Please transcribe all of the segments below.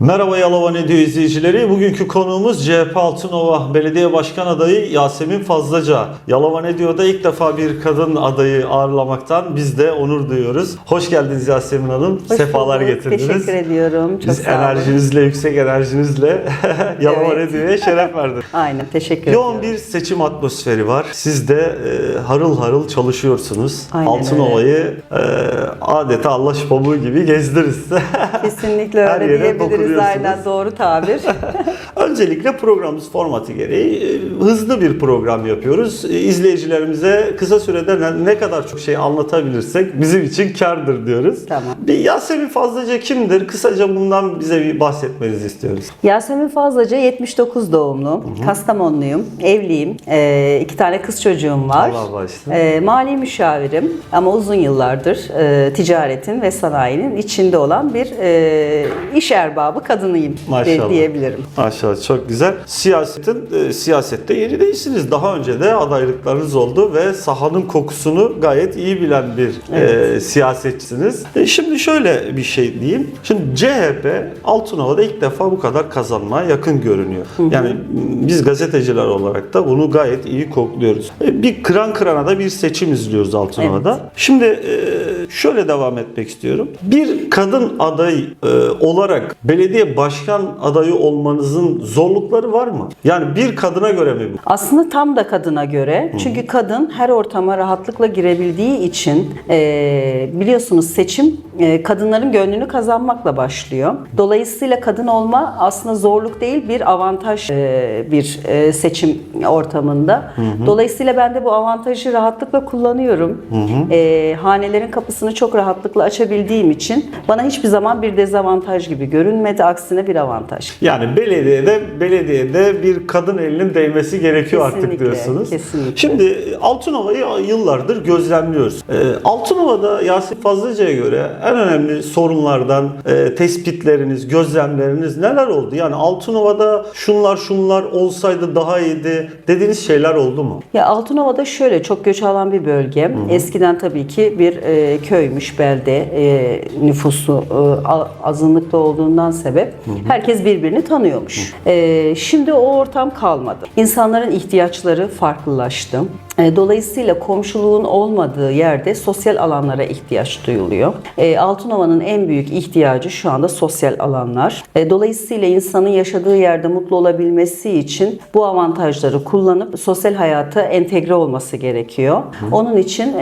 Merhaba Yalova Ne Diyor izleyicileri. Bugünkü konuğumuz CHP Altınova Belediye Başkan Adayı Yasemin Fazlaca. Yalova Ne Diyor'da ilk defa bir kadın adayı ağırlamaktan biz de onur duyuyoruz. Hoş geldiniz Yasemin Hanım. Hoş Sefalar bulduk. getirdiniz. Teşekkür ediyorum. Çok Biz sağ olun. enerjinizle, yüksek enerjinizle Yalova Evet. Ne Diyor'ya şeref verdiniz. Aynen teşekkür Yoğun ediyorum. bir seçim atmosferi var. Siz de e, harıl harıl çalışıyorsunuz. Aynen Altınova'yı e, adeta Allah pamuğu gibi gezdiriz. Kesinlikle öyle diyebiliriz. Aynen doğru tabir. Öncelikle programımız formatı gereği e, hızlı bir program yapıyoruz. E, İzleyicilerimize kısa sürede ne, kadar çok şey anlatabilirsek bizim için kardır diyoruz. Tamam. Bir Yasemin Fazlaca kimdir? Kısaca bundan bize bir bahsetmenizi istiyoruz. Yasemin Fazlaca 79 doğumlu. Kastamonluyum. Evliyim. Ee, iki tane kız çocuğum var. Allah bağışlasın. Ee, mali müşavirim ama uzun yıllardır e, ticaretin ve sanayinin içinde olan bir e, iş erbabı kadınıyım de- Maşallah. diyebilirim. Maşallah çok güzel. Siyasetin e, siyasette yeni değilsiniz. Daha önce de adaylıklarınız oldu ve sahanın kokusunu gayet iyi bilen bir e, siyasetçisiniz. E, şimdi şöyle bir şey diyeyim. Şimdi CHP Altınova'da ilk defa bu kadar kazanmaya yakın görünüyor. Yani biz gazeteciler olarak da bunu gayet iyi kokluyoruz. E, bir kıran kırana da bir seçim izliyoruz Altınova'da. Şimdi e, şöyle devam etmek istiyorum. Bir kadın aday e, olarak belediye başkan adayı olmanızın zorlukları var mı? Yani bir kadına göre mi bu? Aslında tam da kadına göre. Çünkü kadın her ortama rahatlıkla girebildiği için e, biliyorsunuz seçim kadınların gönlünü kazanmakla başlıyor. Dolayısıyla kadın olma aslında zorluk değil bir avantaj e, bir e, seçim ortamında. Dolayısıyla ben de bu avantajı rahatlıkla kullanıyorum. E, hanelerin kapısını çok rahatlıkla açabildiğim için bana hiçbir zaman bir dezavantaj gibi görünmedi. Aksine bir avantaj. Yani belediyede belediyede bir kadın elinin değmesi gerekiyor artık Kesinlikle, diyorsunuz. kesinlikle. Şimdi Altınova'yı yıllardır gözlemliyoruz. Ee, Altınova'da Yasin Fazlıca'ya göre en önemli sorunlardan e, tespitleriniz, gözlemleriniz neler oldu? Yani Altınova'da şunlar şunlar olsaydı daha iyiydi dediğiniz şeyler oldu mu? Ya Altınova'da şöyle çok göç alan bir bölge. Eskiden tabii ki bir e, köymüş, belde e, nüfusu e, azınlıkta olduğundan sebep herkes birbirini tanıyormuş. E, şimdi o ortam kalmadı. İnsanların ihtiyaçları farklılaştı. E, Dolayısıyla komşuluğun olmadığı yerde sosyal alanlara ihtiyaç duyuluyor. E, Altınova'nın en büyük ihtiyacı şu anda sosyal alanlar. E, Dolayısıyla insanın yaşadığı yerde mutlu olabilmesi için bu avantajları kullanıp sosyal hayata entegre olması gerekiyor. Onun için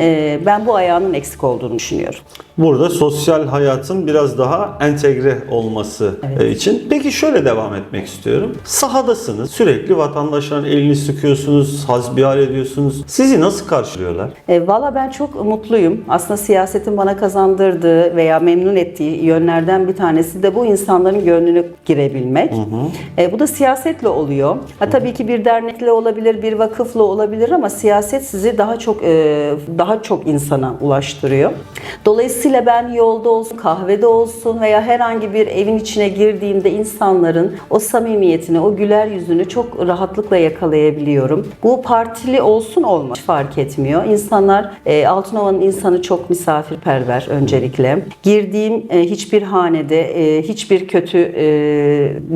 ben bu ayağının eksik olduğunu düşünüyorum. Burada sosyal hayatın biraz daha entegre olması e, için. Peki şöyle devam etmek istiyorum. Sahadasınız. Sürekli vatandaşların elini sıkıyorsunuz, hasbihal ediyorsunuz. Sizi nasıl karşılıyorlar? E, Valla ben çok mutluyum. Aslında siyasetin bana kazandırdığı veya memnun ettiği yönlerden bir tanesi de bu insanların gönlünü girebilmek. E, bu da siyasetle oluyor. Ha, tabii ki bir dernekle olabilir, bir vakıfla olabilir ama siyaset sizi daha çok e, daha çok insana ulaştırıyor. Dolayısıyla ben yolda olsun, kahvede olsun veya herhangi bir evin içine girdiğimde insanların o samimiyetini, o güler yüzünü çok rahatlıkla yakalayabiliyorum. Bu partili olsun olmaz fark etmiyor. İnsanlar e, Altınova'nın insanı çok misafirperver öncelikle. Girdiğim e, hiçbir hanede e, hiçbir kötü e,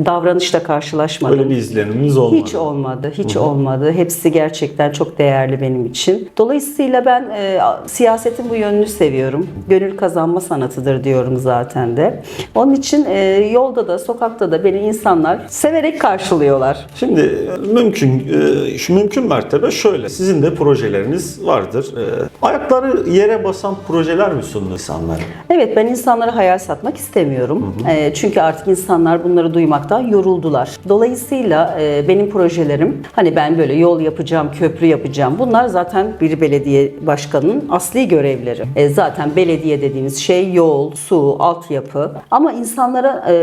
davranışla karşılaşmadım. Öyle bir izleniminiz olmadı. Hiç olmadı, hiç olmadı. Hepsi gerçekten çok değerli benim için. Dolayısıyla ben e, siyasetin bu yönünü seviyorum. Gönül kazanma sanatıdır diyorum zaten de. Onun için e, yolda da, sokakta da beni insanlar severek karşılıyorlar. Şimdi e, mümkün e, şu mümkün mertebe şöyle. Sizin de projeleriniz vardır. E, Ayakları yere basan projeler mi sunun insanlara? Evet ben insanlara hayal satmak istemiyorum. E, çünkü artık insanlar bunları duymaktan yoruldular. Dolayısıyla e, benim projelerim hani ben böyle yol yapacağım, köprü yapacağım. Bunlar zaten bir belediye başkanının asli görevleri. E, zaten belediye dediğimiz şey yol, su, altyapı ama insanlara e,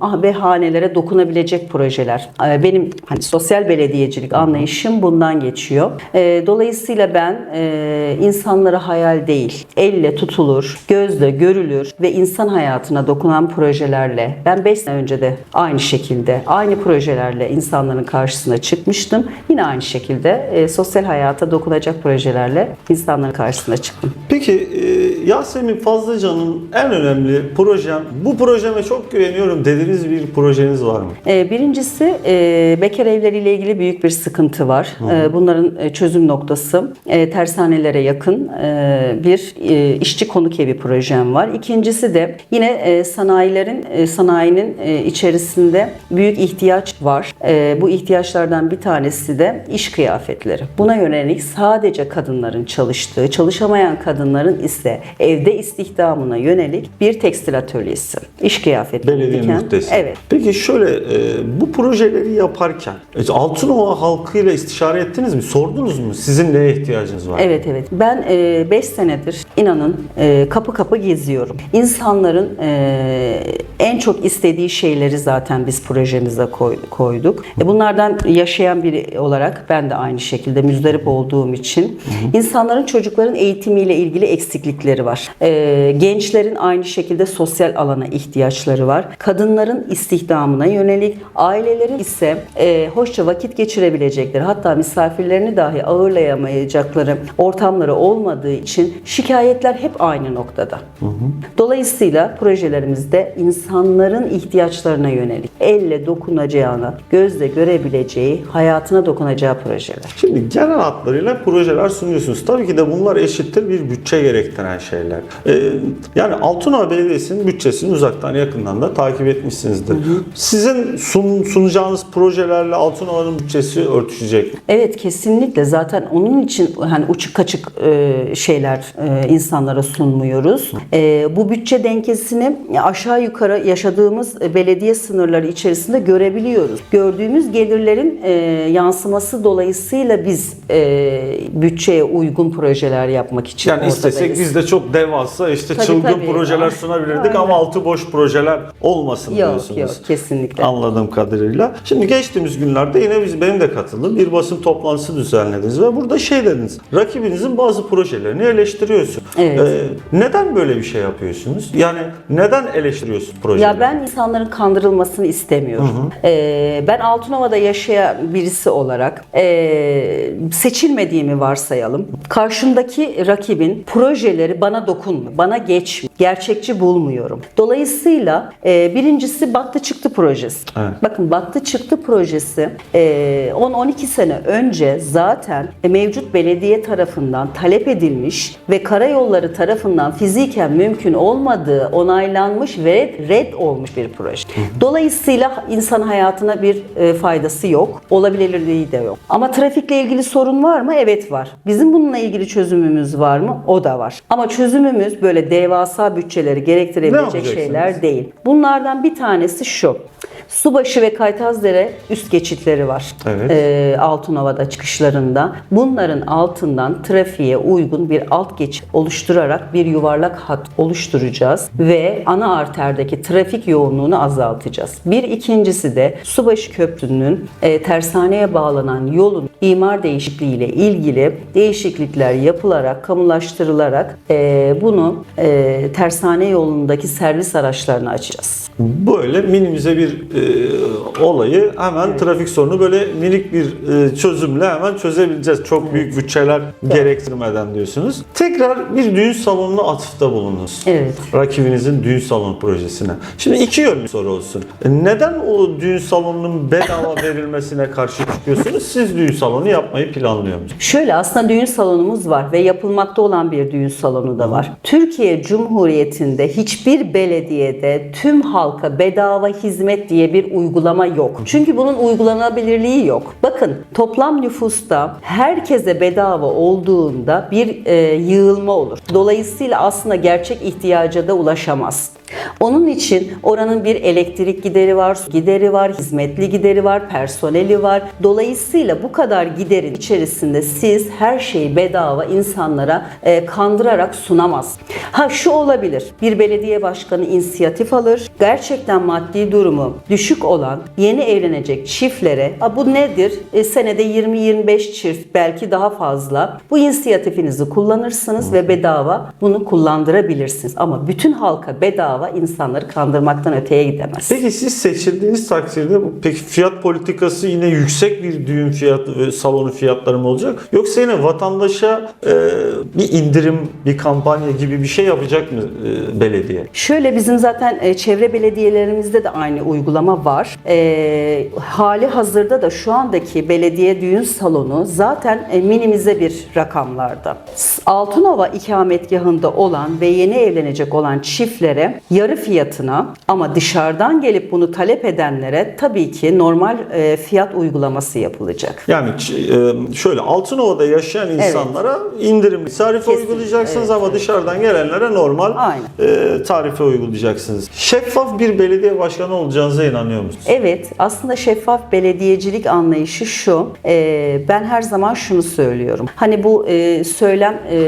ah, ve hanelere dokunabilecek projeler. E, benim hani sosyal belediyecilik anlayışım bundan geçiyor. E, E, dolayısıyla ben e, insanlara hayal değil, elle tutulur, gözle görülür ve insan hayatına dokunan projelerle, ben 5 sene önce de aynı şekilde, aynı projelerle insanların karşısına çıkmıştım. Yine aynı şekilde e, sosyal hayata dokunacak projelerle insanların karşısına çıktım. Peki e, Yasemin Fazlıcan'ın en önemli projem, bu projeme çok güveniyorum dediğiniz bir projeniz var mı? Ee, Birincisi e, bekar evleriyle ilgili büyük bir sıkıntı var. Ee, Bunların e, çözüm noktası e, tersanelere yakın e, bir e, işçi konuk evi projem var. İkincisi de yine e, sanayilerin e, sanayinin e, içerisinde büyük ihtiyaç var. E, Bu ihtiyaçlardan bir tanesi de iş kıyafetleri. Buna yönelik sadece kadınların çalıştığı, çalışamayan kadınların ise evde istihdamına yönelik bir tekstil atölyesi. İş kıyafetleri Belediye diken- müftesi. Evet. Peki şöyle e, bu projeleri yaparken e, Altınova halkıyla istişare ettiniz mi? Sordunuz mu? Sizin neye ihtiyacınız var? Evet evet. Ben 5 senedir inanın e, kapı kapı geziyorum. İnsanların e, en çok istediği şeyleri zaten biz projemize koy- koyduk. E, bunlardan yaşayan biri olarak ben de aynı şekilde müzdarip olduğum için insanların çocukların eğitimiyle ilgili eksiklikleri var. E, gençlerin aynı şekilde sosyal alana ihtiyaçları var. Kadınların istihdamına yönelik, ailelerin ise e, hoşça vakit geçirebilecekleri hatta misafirlerini dahi ağırlayamayacakları ortamları olmadığı için şikayetler hep aynı noktada. Dolayısıyla projelerimizde insanların ihtiyaçlarına yönelik, elle dokunacağına, gözle görebileceği, hayatına dokunacağı projeler. Şimdi genel hatlarıyla projeler sunuyorsunuz. Tabii ki de bunlar eşittir bir bütçe gerektiren şeyler. Ee, yani Altınova Belediyesi'nin bütçesini uzaktan yakından da takip etmişsinizdir. Sizin sun- sunacağınız projelerle Altınova'nın bütçesi örtüşecek? Evet kesinlikle zaten onun için hani uçuk kaçık e, şeyler e, insanlara sunmuyoruz. E, bu bütçe dengesini aşağı yukarı yaşadığımız belediye sınırları içerisinde görebiliyoruz. Gördüğümüz gelirlerin e, yansıması dolayısıyla biz e, bütçeye uygun projeler yapmak için Yani istesek biz de çok devasa işte Tabii, çılgın tabii. projeler Aynen. sunabilirdik ama altı boş projeler olmasın Yok diyorsunuz. yok kesinlikle. Anladığım kadarıyla. Şimdi geçtiğimiz günlerde yine biz benim de katıldığım bir basın toplantısı düzenlediniz ve burada şey dediniz. Rakibinizin bazı projelerini eleştiriyorsun. Evet. Ee, neden böyle bir şey yapıyorsunuz? Yani neden eleştiriyorsun projeleri? Ya ben insanların kandırılmasını istemiyorum. Ee, ben Altınova'da yaşayan birisi olarak ee, seçilmediğimi varsayalım. Karşımdaki rakibin projeleri bana dokunmuyor, bana geç, gerçekçi bulmuyorum. Dolayısıyla ee, birincisi Battı Çıktı projesi. Evet. Bakın Battı Çıktı projesi ee, 10-12 sene önce zaten mevcut belediye tarafından talep edilmiş ve karayolları tarafından fiziken mümkün olmadığı onaylanmış ve red olmuş bir proje. Dolayısıyla insan hayatına bir e, faydası yok. Olabilirliği de yok. Ama trafikle ilgili sorun var mı? Evet var. Bizim bununla ilgili çözümümüz var mı? O da var. Ama çözümümüz böyle devasa bütçeleri gerektirebilecek şeyler değil. Bunlardan bir tanesi şu. Subaşı ve Kaytazdere üst geçitleri var. Evet. Ee, Altınova'da çıkışlarında. Bunların altından trafiğe uygun bir alt geçit oluşturarak bir yuvarlak hat oluşturacağız ve ana arterdeki trafik yoğunluğunu azaltacağız. Bir ikincisi de Subaşı Köprü'nün e, tersaneye bağlanan yolun imar değişikliği ile ilgili değişiklikler yapılarak, kamulaştırılarak e, bunu e, tersane yolundaki servis araçlarına açacağız. Böyle minimize bir e, olayı hemen trafik sorunu böyle minik bir e, çözümle hemen çözebileceğiz. Çok büyük bütçeler gerektirmeden diyorsunuz. Tekrar bir düğün salonuna atıfta bulundunuz. Evet. Rakibinizin düğün salonu projesine. Şimdi iki yönlü soru olsun. E, Neden o düğün salonunun bedava verilmesine karşı çıkıyorsunuz? Siz düğün salonu yapmayı planlıyor? Şöyle aslında düğün salonumuz var ve yapılmakta olan bir düğün salonu da var. Türkiye Cumhuriyeti'nde hiçbir belediyede tüm halka bedava hizmet diye bir uygulama yok. Çünkü bunun uygulanabilirliği yok. Bakın toplam nüfusta herkese bedava olduğunda bir e, yığılma olur. Dolayısıyla aslında gerçek ihtiyaca da ulaşamaz. Onun için oranın bir elektrik gideri var, su gideri var, hizmetli gideri var, personeli var. Dolayısıyla bu kadar kadar giderin içerisinde siz her şeyi bedava insanlara e, kandırarak sunamaz. Ha şu olabilir. Bir belediye başkanı inisiyatif alır. Gerçekten maddi durumu düşük olan yeni evlenecek çiftlere "A, bu nedir? E, senede 20-25 çift belki daha fazla. Bu inisiyatifinizi kullanırsınız ve bedava bunu kullandırabilirsiniz. Ama bütün halka bedava insanları kandırmaktan öteye gidemez. Peki siz seçildiğiniz takdirde peki fiyat politikası yine yüksek bir düğün fiyatı ve salonu fiyatları mı olacak? Yoksa yine vatandaşa e, bir indirim, bir kampanya gibi bir şey yapacak mı e, belediye? Şöyle bizim zaten e, çevre belediyelerimizde de aynı uygulama var. E, hali hazırda da şu andaki belediye düğün salonu zaten e, minimize bir rakamlarda. Altınova ikametgahında olan ve yeni evlenecek olan çiftlere yarı fiyatına ama dışarıdan gelip bunu talep edenlere tabii ki normal e, fiyat uygulaması yapılacak. Yani şöyle Altınova'da yaşayan insanlara indirim tarife Kesinlikle, uygulayacaksınız evet, ama dışarıdan gelenlere normal Aynen. e, tarife uygulayacaksınız. Şeffaf bir belediye başkanı olacağınıza inanıyor musunuz? Evet, aslında şeffaf belediyecilik anlayışı şu. e, ben her zaman şunu söylüyorum. Hani bu e, söylem e,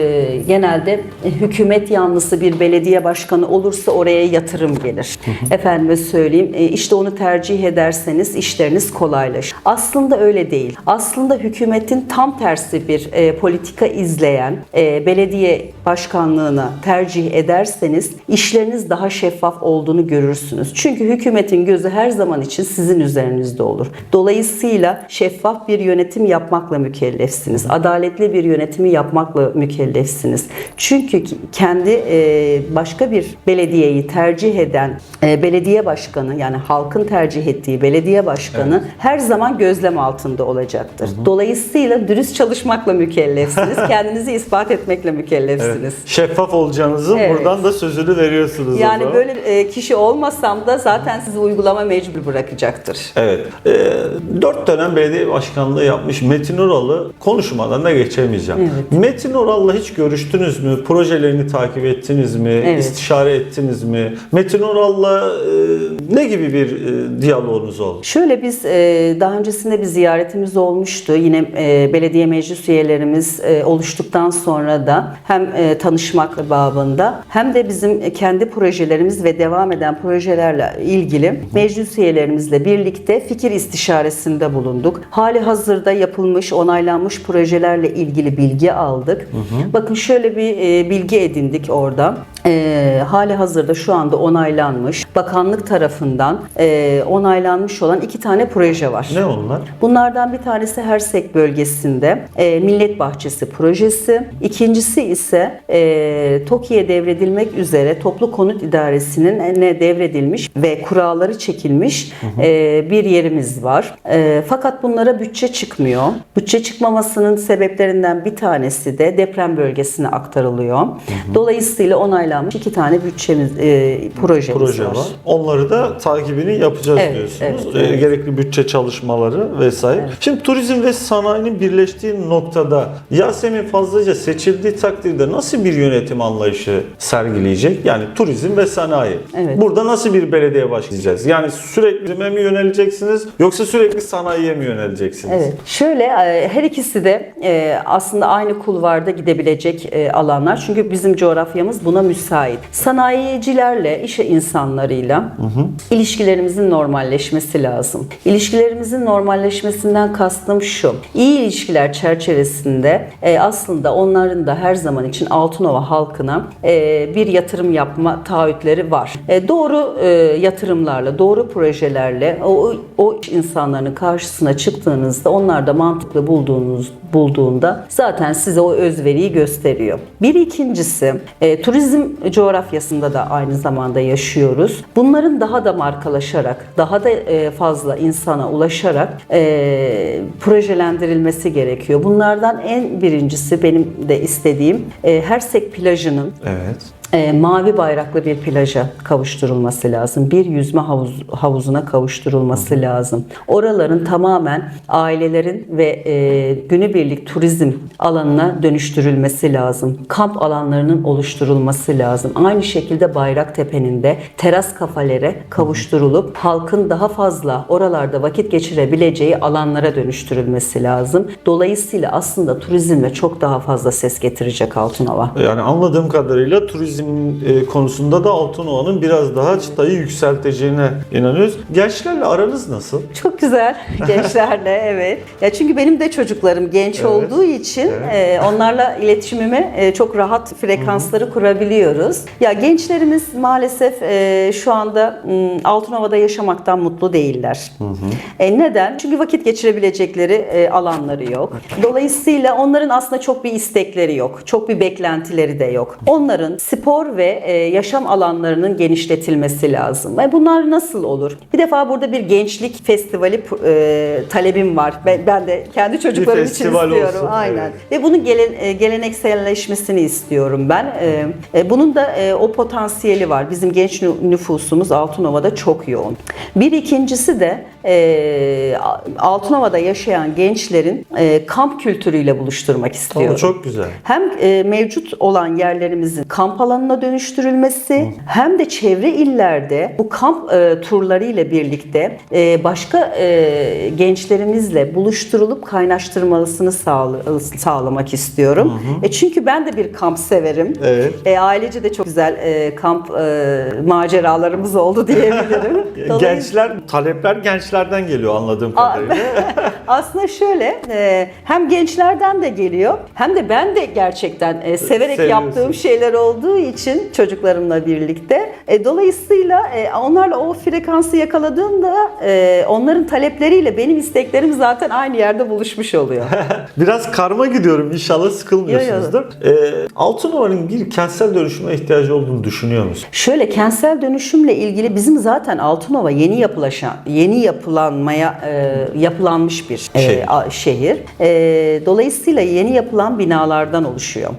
genelde e, hükümet yanlısı bir belediye başkanı olursa oraya yatırım gelir. Efendime söyleyeyim, e, işte onu tercih ederseniz işleriniz kolaylaşır. Aslında öyle değil. Aslında hükümetin tam tersi bir e, politika izleyen e, belediye başkanlığına tercih ederseniz işleriniz daha şeffaf olduğunu görürsünüz. Çünkü hükümetin gözü her zaman için sizin üzerinizde olur. Dolayısıyla şeffaf bir yönetim yapmakla mükellefsiniz. Adaletli bir yönetimi yapmakla mükellefsiniz. Çünkü kendi e, başka bir belediyeyi tercih eden e, belediye başkanı yani halkın tercih ettiği belediye başkanı her zaman gözlem altında olacaktır. Dolayısıyla dürüst çalışmakla mükellefsiniz. Kendinizi ispat etmekle mükellefsiniz. Şeffaf olacağınızın Evet. buradan da sözünü veriyorsunuz Yani böyle e, kişi olmasam da zaten sizi uygulama mecbur bırakacaktır. Evet. Ee, dört dönem belediye başkanlığı yapmış Metin Ural'ı konuşmadan da geçemeyeceğim. Evet. Metin Ural'la hiç görüştünüz mü? Projelerini takip ettiniz mi? Evet. İstişare ettiniz mi? Metin Ural'la e, ne gibi bir e, diyaloğunuz oldu? Şöyle biz e, daha öncesinde bir ziyaretimiz olmuştu. Yine e, belediye meclis üyelerimiz e, oluştuktan sonra da hem e, tanışmak babında hem de bizim kendi projelerimiz ve devam eden projelerle ilgili meclis üyelerimizle birlikte fikir istişaresinde bulunduk. Hali hazırda yapılmış, onaylanmış projelerle ilgili bilgi aldık. Bakın şöyle bir e, bilgi edindik orada. E, hali hazırda şu anda onaylanmış, bakanlık tarafından e, onaylanmış olan iki tane proje var. Ne onlar? Bunlardan bir tanesi Hersek bölgesinde e, Millet Bahçesi projesi. İkincisi ise e, TOKİ'ye devredilmek üzere Toplu Konut İdaresi'nin ne devredilmiş ve kuralları çekilmiş e, bir yerimiz var. E, fakat bunlara bütçe çıkmıyor. Bütçe çıkmamasının sebeplerinden bir tanesi de deprem bölgesine aktarılıyor. Dolayısıyla onaylanmış iki tane bütçemiz, e, projemiz Proje var. Onları da takibini yapacağız Evet, diyorsunuz. evet, evet. Gerekli bütçe çalışmaları vesaire. Şimdi turizm ve sanayinin birleştiği noktada Yasemin Fazlıca seçildiği takdirde nasıl bir yönetim anlayışı sergileyecek? Yani turizm ve sanayi. Evet. Burada nasıl bir belediye başlayacağız? Yani sürekli turizme mi yöneleceksiniz yoksa sürekli sanayiye mi yöneleceksiniz? Evet. Şöyle e, her ikisi de e, aslında aynı kulvarda gidebilecek e, alanlar. Çünkü bizim coğrafyamız buna müsait. Sanayicilerle, iş insanlarıyla ilişkilerimizin normalleşmesi lazım. İlişkilerimizin normalleşmesinden kastım şu. İyi ilişkiler çerçevesinde e, aslında onların da her zaman için Altınova halkına e, bir yatırım yapma taahhütleri var. E, doğru e, yatırımlarla, doğru projelerle o, o iş insanların karşısına çıktığınızda onlar da mantıklı bulduğunuz bulduğunda zaten size o özveriyi gösteriyor. Bir ikincisi e, turizm coğrafyasında da aynı zamanda yaşıyoruz. Bunların daha da markalaşarak, daha da e, fazla insana ulaşarak e, projelendirilmesi gerekiyor. Bunlardan en birincisi benim de istediğim e, Hersek plajının Evet. E, mavi bayraklı bir plaja kavuşturulması lazım. Bir yüzme havuz, havuzuna kavuşturulması lazım. Oraların tamamen ailelerin ve e, günübirlik turizm alanına dönüştürülmesi lazım. Kamp alanlarının oluşturulması lazım. Aynı şekilde Bayraktepe'nin de teras kafelere kavuşturulup halkın daha fazla oralarda vakit geçirebileceği alanlara dönüştürülmesi lazım. Dolayısıyla aslında turizmle çok daha fazla ses getirecek Altınova. Yani anladığım kadarıyla turizm e, konusunda da Altınova'nın biraz daha çıtayı yükselteceğine inanıyoruz. Gençlerle aranız nasıl? Çok güzel gençlerle evet. Ya çünkü benim de çocuklarım genç Evet. olduğu için e, onlarla iletişimimi e, çok rahat frekansları kurabiliyoruz. Ya gençlerimiz maalesef e, şu anda Altınova'da yaşamaktan mutlu değiller. E, neden? Çünkü vakit geçirebilecekleri e, alanları yok. Dolayısıyla onların aslında çok bir istekleri yok. Çok bir beklentileri de yok. Onların spor ve e, yaşam alanlarının genişletilmesi lazım. Ve bunlar nasıl olur? Bir defa burada bir gençlik festivali e, talebim var. Ben, ben de kendi çocuklarım için festival istiyorum. olsun, Aynen. evet. Ve bunun gelen, e, gelenekselleşmesini istiyorum ben. E, e, bunun da e, o potansiyeli var. Bizim genç nü- nüfusumuz Altınova'da çok yoğun. Bir ikincisi de e, Altınova'da yaşayan gençlerin e, kamp kültürüyle buluşturmak istiyorum. O çok güzel. Hem e, mevcut olan yerlerimizin kamp alanına dönüştürülmesi hem de çevre illerde bu kamp e, turları ile birlikte e, başka e, gençlerimizle buluşturulup kaynaştırmalısını sağla- sağlamak istiyorum. E, çünkü ben de bir kamp severim. Evet. E, ailece de çok güzel e, kamp e, maceralarımız oldu diyebilirim. Gençler, talepler gençlerden geliyor anladığım kadarıyla. Aslında şöyle e, hem gençlerden de geliyor hem de ben de gerçekten e, severek Seviyorsun. yaptığım şeyler olduğu için çocuklarımla birlikte. E, Dolayısıyla e, onlarla o frekansı yakaladığımda e, onların talepleriyle benim isteklerim zaten aynı yerde buluşmuş oluyor. Biraz karma gidiyorum inşallah sıkılmıyorsunuzdur. Ee, Altınova'nın bir kentsel dönüşüme ihtiyacı olduğunu düşünüyor musun? Şöyle kentsel dönüşümle ilgili bizim zaten Altınova yeni yapılaşan, yeni yapılanmaya e, yapılanmış bir e, Şehir. a- şehir. E, dolayısıyla yeni yapılan binalardan oluşuyor.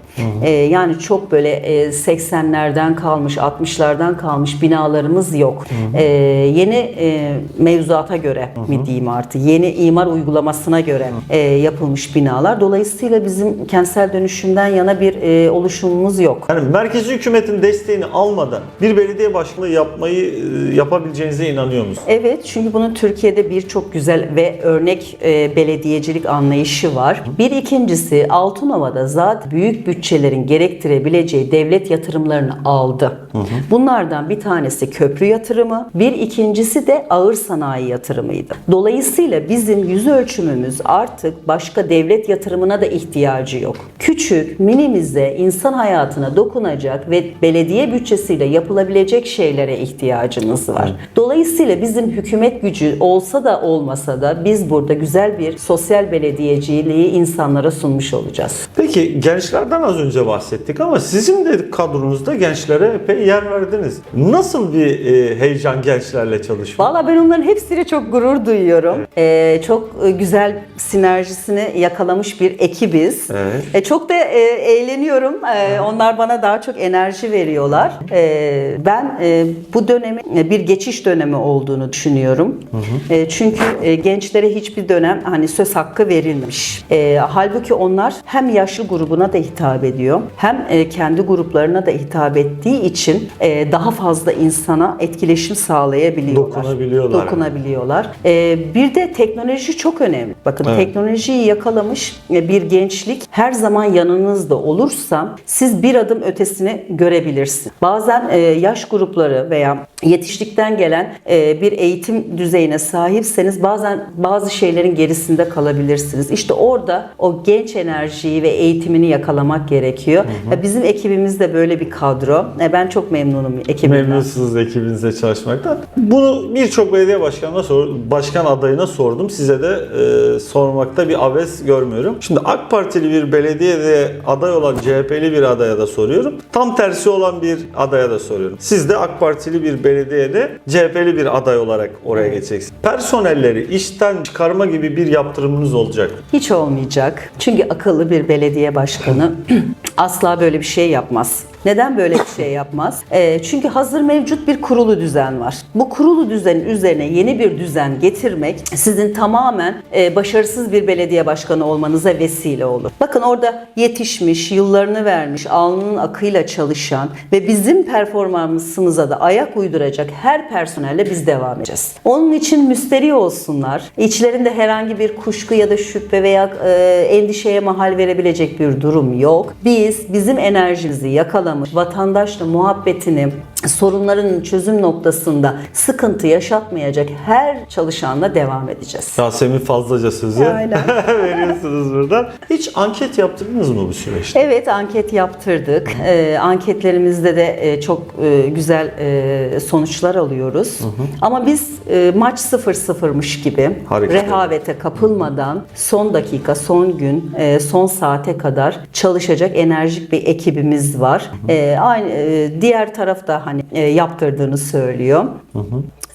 E, yani çok böyle e, 80'lerden kalmış, 60'lardan kalmış binalarımız yok. E, yeni e, mevzuata göre mi diyeyim artık, yeni imar uygulamasına göre e, yapılmış binalar. Dolayısıyla bizim kentsel dönüşümden yana bir e, oluşumumuz yok. Yani merkezi hükümetin desteğini almadan bir belediye başkanlığı yapmayı e, yapabileceğinize inanıyor musun? Evet çünkü bunun Türkiye'de birçok güzel ve örnek e, belediyecilik anlayışı var. Bir ikincisi Altınova'da zaten büyük bütçelerin gerektirebileceği devlet yatırımlarını aldı. Bunlardan bir tanesi köprü yatırımı, bir ikincisi de ağır sanayi yatırımıydı. Dolayısıyla bizim yüz ölçümümüz artık başka devlet yatırımına da ihtiyacı yok. Küçük, minimize, insan hayatına dokunacak ve belediye bütçesiyle yapılabilecek şeylere ihtiyacımız var. Dolayısıyla bizim hükümet gücü olsa da olmasa da biz burada güzel bir sosyal belediyeciliği insanlara sunmuş olacağız. Peki gençlerden az önce bahsettik ama sizin de kadronuzda gençlere epey yer verdiniz. Nasıl bir e, heyecan gençlerle çalışmak? Valla ben onların hepsiyle çok gurur duyuyorum. Ee, çok e, güzel sinerjisini yakalamış bir ekibiz. Evet. E, çok da e, eğleniyorum. E, onlar bana daha çok enerji veriyorlar. E, ben e, bu dönemi e, bir geçiş dönemi olduğunu düşünüyorum. E, çünkü e, gençlere hiçbir dönem hani söz hakkı verilmiş. E, halbuki onlar hem yaşlı grubuna da hitap ediyor, hem e, kendi gruplarına da hitap ettiği için e, daha fazla insana etkileşim sağlayabiliyorlar. Dokunabiliyorlar. Dokunabiliyorlar. E, bir de teknoloji çok önemli. Bakın Evet. teknolojiyi yakalamış bir gençlik her zaman yanınızda olursa siz bir adım ötesini görebilirsiniz. Bazen yaş grupları veya yetiştikten gelen bir eğitim düzeyine sahipseniz bazen bazı şeylerin gerisinde kalabilirsiniz. İşte orada o genç enerjiyi ve eğitimini yakalamak gerekiyor. E, Bizim ekibimiz de böyle bir kadro. E, Ben çok memnunum ekibimden. Memnunsunuz ekibinize çalışmaktan. Bunu birçok belediye başkanına sor, başkan adayına sordum. Size de e, sormakta bir aves görmüyorum. Şimdi AK Partili bir belediyede aday olan CHP'li bir adaya da soruyorum. Tam tersi olan bir adaya da soruyorum. Siz de AK Partili bir belediyede CHP'li bir aday olarak oraya geçeceksiniz. Personelleri işten çıkarma gibi bir yaptırımınız olacak. Hiç olmayacak. Çünkü akıllı bir belediye başkanı asla böyle bir şey yapmaz. Neden böyle bir şey yapmaz? Ee, çünkü hazır mevcut bir kurulu düzen var. Bu kurulu düzenin üzerine yeni bir düzen getirmek sizin tamamen e, başarısız bir belediye başkanı olmanıza vesile olur. Bakın orada yetişmiş, yıllarını vermiş, alnının akıyla çalışan ve bizim performansımıza da ayak uyduracak her personelle biz devam edeceğiz. Onun için müsteri olsunlar. İçlerinde herhangi bir kuşku ya da şüphe veya e, endişeye mahal verebilecek bir durum yok. Biz bizim enerjimizi yakalamış, vatandaşla muhabbetini sorunların çözüm noktasında sıkıntı yaşatmayacak her çalışanla devam edeceğiz. Yasemin fazlaca sözü Aynen. veriyorsunuz buradan. Hiç anket yaptınız mı bu süreçte? Evet anket yaptırdık. Ee, anketlerimizde de e, çok e, güzel e, sonuçlar alıyoruz. Ama biz e, maç 0-0'mış gibi Harika. rehavete kapılmadan son dakika, son gün, e, son saate kadar çalışacak enerjik bir ekibimiz var. E, aynı e, diğer tarafta hani e, yaptırdığını söylüyor.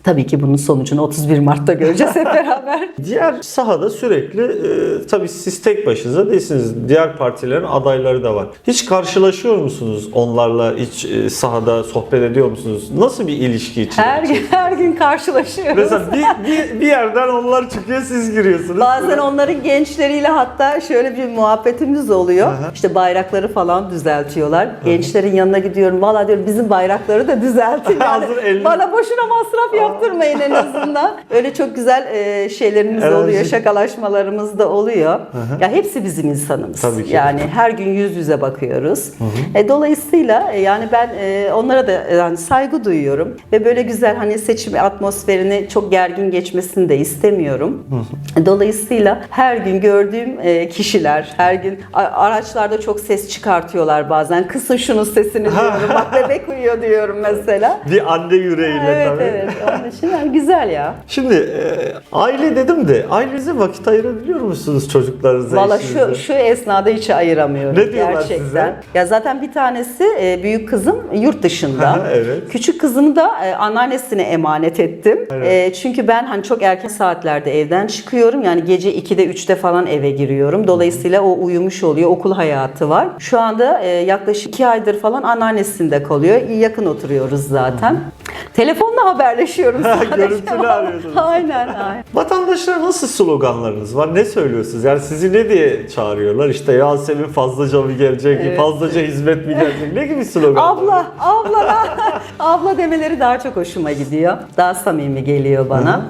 Tabii ki bunun sonucunu 31 Mart'ta göreceğiz hep beraber. Diğer sahada sürekli e, tabii siz tek başınıza değilsiniz. Diğer partilerin adayları da var. Hiç karşılaşıyor musunuz onlarla? Hiç e, sahada sohbet ediyor musunuz? Nasıl bir ilişki içinde? Her gün her gün karşılaşıyoruz. Mesela bir, bir, bir yerden onlar çıkıyor siz giriyorsunuz. Bazen onların gençleriyle hatta şöyle bir muhabbetimiz oluyor. Aha. İşte bayrakları falan düzeltiyorlar. Gençlerin yanına gidiyorum. Valla diyorum bizim bayrakları da düzeltin. Yani Hazır elini- bana boşuna masraf yaptırmayın en azından. Öyle çok güzel e, şeylerimiz Enerji. oluyor. Şakalaşmalarımız da oluyor. Ya hepsi bizim insanımız. Tabii ki. Yani her gün yüz yüze bakıyoruz. E, dolayısıyla e, yani ben e, onlara da e, yani saygı duyuyorum ve böyle güzel hani seçim atmosferini çok gergin geçmesini de istemiyorum. Dolayısıyla her gün gördüğüm e, kişiler, her gün araçlarda çok ses çıkartıyorlar bazen. Kısın şunun sesini diyorum. Bak bebek uyuyor diyorum mesela. Bir anne yüreğiyle Evet tabii. evet. Onun yani güzel ya. Şimdi e, aile dedim de ailenize vakit ayırabiliyor musunuz çocuklarınıza? Valla şu şu esnada hiç ayıramıyorum Ne diyorlar gerçekten. size? Ya zaten bir tanesi e, büyük kızım yurt dışında. Evet. Küçük kızımı da e, anneannesine emanet ettim. Evet. E, çünkü ben hani çok erken saatlerde evden çıkıyorum. Yani gece 2'de 3'te falan eve giriyorum. Dolayısıyla o uyumuş oluyor. Okul hayatı var. Şu anda e, yaklaşık 2 aydır falan anneannesinde kalıyor. Yakın oturuyoruz zaten. Telefonla haberleşiyorum sadece. Görüntülü arıyorsunuz. aynen aynen. Vatandaşlara nasıl sloganlarınız var? Ne söylüyorsunuz? Yani sizi ne diye çağırıyorlar? İşte Yasemin fazlaca mı gelecek? Fazlaca hizmet mi gelecek? Ne gibi sloganlar? Abla, abla abla demeleri daha çok hoşuma gidiyor. Daha samimi geliyor bana.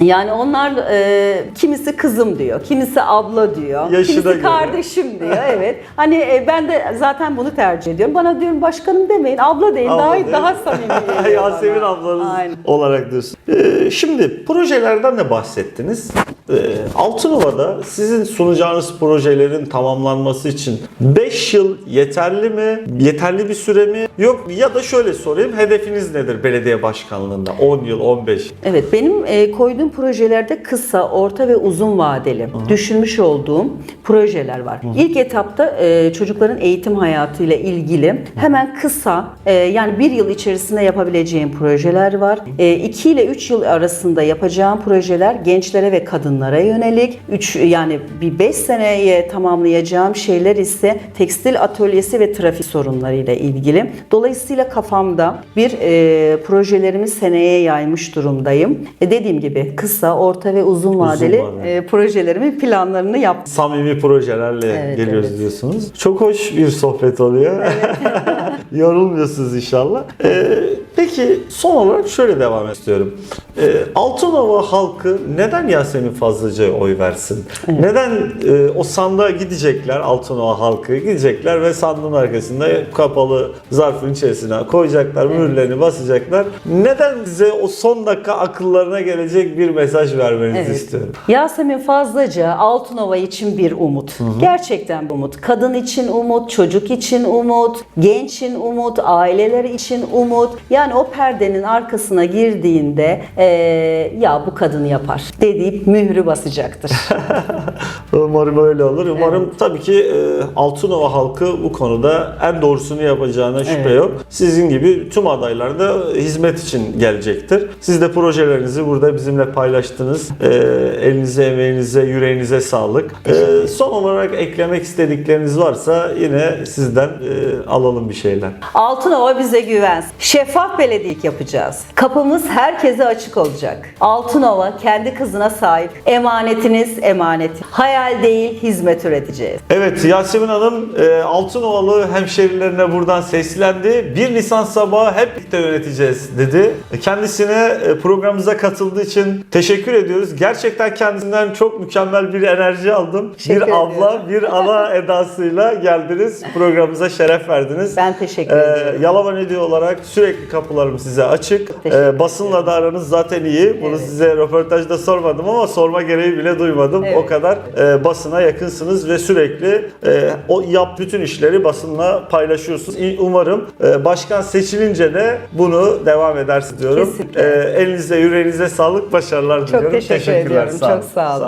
Yani onlar e, kimisi kızım diyor, kimisi abla diyor, Yaşına kimisi göre. kardeşim diyor. Evet. Hani e, ben de zaten bunu tercih ediyorum. Bana diyorum başkanım demeyin, abla deyin. Abla daha deyin. daha samimi geliyor Yasemin ablanız Aynen. olarak diyorsun. Ee, şimdi projelerden de bahsettiniz. Ee, Altınova'da sizin sunacağınız projelerin tamamlanması için 5 yıl yeterli mi? Yeterli bir süre mi? Yok ya da şöyle sorayım. Hedefiniz nedir belediye başkanlığında? 10 yıl, 15 yıl? Evet, benim e, koyduğum projelerde kısa, orta ve uzun vadeli düşünmüş olduğum projeler var. İlk etapta e, çocukların eğitim hayatıyla ilgili hemen kısa, e, yani bir yıl içerisinde yapabileceğim projeler var. 2 ile 3 yıl arasında yapacağım projeler gençlere ve kadınlara yönelik. 3 yani bir 5 seneye tamamlayacağım şeyler ise tekstil atölyesi ve trafik sorunlarıyla ilgili. Dolayısıyla kafamda bir e, projelerimi seneye yaymış durumdayım. E, dediğim gibi kısa, orta ve uzun vadeli vadeli. e, projelerimin planlarını yaptım. samimi projelerle Evet, geliyoruz evet. diyorsunuz. Çok hoş bir sohbet oluyor. Yorulmuyorsunuz inşallah. Ee, peki son olarak şöyle devam istiyorum. Ee, Altınova halkı neden Yasemin Fazlıcı'ya oy versin? Neden e, o sandığa gidecekler Altınova halkı gidecekler ve sandığın arkasında kapalı zarfın içerisine koyacaklar, mühürlerini basacaklar. Neden size o son dakika akıllarına gelecek bir mesaj vermenizi Evet. istiyorum. Yasemin Fazlaca Altınova için bir umut. Gerçekten bir umut. Kadın için umut, çocuk için umut, genç için umut, aileler için umut. Yani o perdenin arkasına girdiğinde eee, ya bu kadın yapar dediğip mührü basacaktır. Umarım öyle olur. Umarım tabii ki e, Altınova halkı bu konuda en doğrusunu yapacağına şüphe Evet. yok. Sizin gibi tüm adaylar da hizmet için gelecektir. Siz de projelerinizi burada bizimle paylaştınız. E, elinize, emeğinize, yüreğinize sağlık. E, son olarak eklemek istedikleriniz varsa yine sizden e, alalım bir şeyler. Altınova bize güven. Şeffaf belediyelik yapacağız. Kapımız herkese açık olacak. Altınova kendi kızına sahip. Emanetiniz emanet. Hayal değil hizmet üreteceğiz. Evet Yasemin Hanım e, Altınovalı hemşerilerine buradan seslendi. 1 Nisan sabahı hep birlikte yöneteceğiz dedi. Kendisine e, programımıza katıldığı için teşekkür ediyoruz. Gerçekten kendisinden çok mükemmel bir enerji aldım. Teşekkür bir abla, ediyorum. bir ana edasıyla geldiniz. Programımıza şeref verdiniz. Ben teşekkür Ee, ediyorum. Yalova Medya olarak sürekli kapılarım size açık. Teşekkür Ee, basınla da aranız zaten iyi. Bunu Evet. size röportajda sormadım ama sorma gereği bile duymadım. Evet. O kadar e, basına yakınsınız ve sürekli e, o yap bütün işleri basınla paylaşıyorsunuz. İ- Umarım e, başkan seçilince de bunu devam edersin diyorum. Kesinlikle. E, elinize yüreğinize sağlık, başarılar diliyorum. teşekkür Teşekkürler. ediyorum. Çok sağ olun.